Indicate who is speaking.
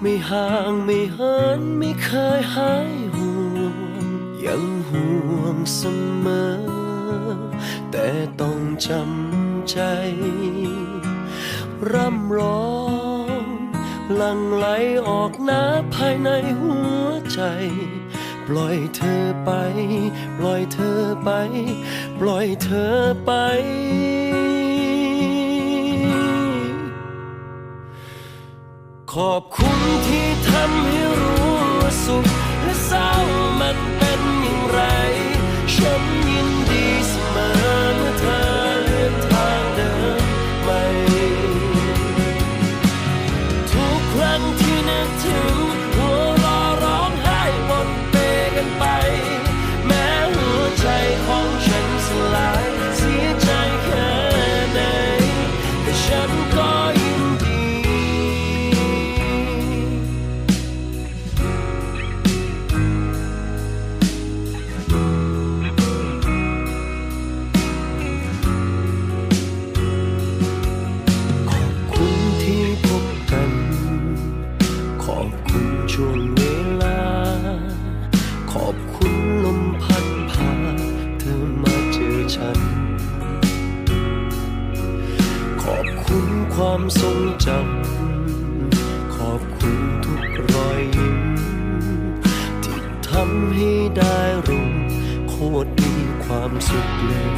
Speaker 1: ไม่ห่างไม่เหินไม่เคยหายห่วง ยังห่วงเสมอ แต่ต้องจำใจ ร่ำร้องลังไหลออกหน้าภายในหัวใจ ปล่อยเธอไป ปล่อยเธอไป ปล่อยเธอไป ขอบคุณที่ทำให้ ความทรงจำขอบคุณทุกรอยยิ้ม ที่ทำให้ได้รู้โคตรมีความสุขเลย